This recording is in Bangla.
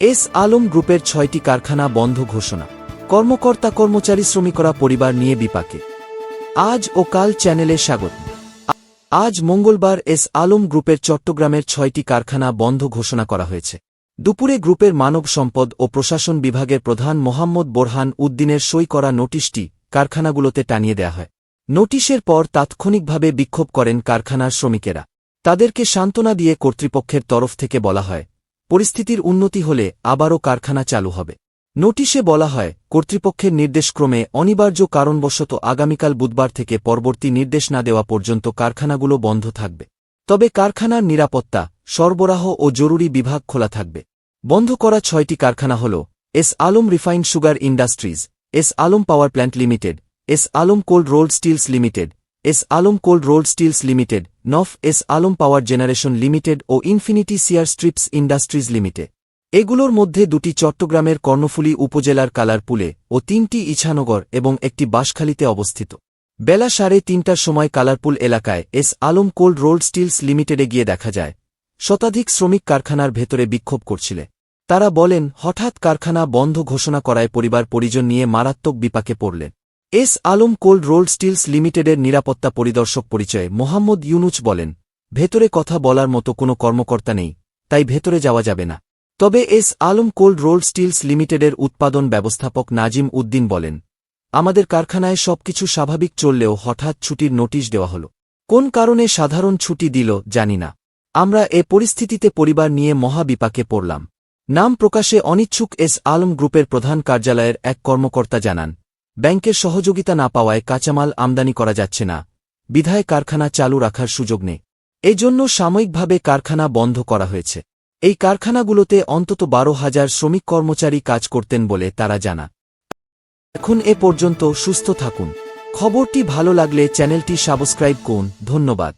এস আলম গ্রুপের ছয়টি কারখানা বন্ধ ঘোষণা। কর্মকর্তা কর্মচারী শ্রমিকরা পরিবার নিয়ে বিপাকে। আজ ও কাল চ্যানেলে স্বাগত। আজ মঙ্গলবার এস আলম গ্রুপের চট্টগ্রামের ছয়টি কারখানা বন্ধ ঘোষণা করা হয়েছে। দুপুরে গ্রুপের মানব সম্পদ ও প্রশাসন বিভাগের প্রধান মোহাম্মদ বোরহান উদ্দিনের সই করা নোটিশটি কারখানাগুলোতে টানিয়ে দেয়া হয়। নোটিশের পর তাৎক্ষণিকভাবে বিক্ষোভ করেন কারখানার শ্রমিকেরা। তাদেরকে সান্ত্বনা দিয়ে কর্তৃপক্ষের তরফ থেকে বলা হয় পরিস্থিতির উন্নতি হলে আবারও কারখানা চালু হবে। নোটিশে বলা হয়, কর্তৃপক্ষের নির্দেশক্রমে অনিবার্য কারণবশত আগামীকাল বুধবার থেকে পরবর্তী নির্দেশ না দেওয়া পর্যন্ত কারখানাগুলো বন্ধ থাকবে। তবে কারখানার নিরাপত্তা, সরবরাহ ও জরুরি বিভাগ খোলা থাকবে। বন্ধ করা ছয়টি কারখানা হল, S Alam refined sugar industries, S Alam power plant limited, S Alam cold rolled steels limited S Alam cold rolled steels limited, নফ S Alam power generation limited ও infinity C R strips industries limited. এগুলোর মধ্যে দুটি চট্টগ্রামের কর্ণফুলী উপজেলার কালারপুলে ও তিনটি ইছানগর এবং একটি বাঁশখালীতে অবস্থিত। বেলা সাড়ে তিনটার সময় কালারপুল এলাকায় S Alam cold rolled steels লিমিটেডে গিয়ে দেখা যায়। শতাধিক শ্রমিক কারখানার ভেতরে বিক্ষোভ করছিলে। তারা বলেন, হঠাৎ কারখানা বন্ধ ঘোষণা করায় পরিবার পরিজন নিয়ে মারাত্মক বিপাকে পড়লেন। S Alam cold rolled steels লিমিটেডের নিরাপত্তা পরিদর্শক পরিচয়ে মোহাম্মদ ইউনুচ বলেন, ভেতরে কথা বলার মতো কোনো কর্মকর্তা নেই, তাই ভেতরে যাওয়া যাবে না। তবে S Alam cold rolled steels লিমিটেডের উৎপাদন ব্যবস্থাপক নাজিম উদ্দিন বলেন, আমাদের কারখানায় সবকিছু স্বাভাবিক চললেও হঠাৎ ছুটির নোটিশ দেওয়া হল। কোন কারণে সাধারণ ছুটি দিল জানি না। আমরা এ পরিস্থিতিতে পরিবার নিয়ে মহাবিপাকে পড়লাম। নাম প্রকাশে অনিচ্ছুক এস আলম গ্রুপের প্রধান কার্যালয়ের এক কর্মকর্তা জানান ব্যাংকের সহযোগিতা না পাওয়ায় কাঁচামাল আমদানি করা যাচ্ছে না। বিধায় কারখানা চালু রাখার সুযোগ নেই। এজন্য সাময়িকভাবে কারখানা বন্ধ করা হয়েছে। এই কারখানাগুলোতে অন্তত বারো হাজার শ্রমিক কর্মচারী কাজ করতেন বলে তারা জানা। এখন এ পর্যন্ত সুস্থ থাকুন। খবরটি ভালো লাগলে চ্যানেলটি সাবস্ক্রাইব করুন। ধন্যবাদ।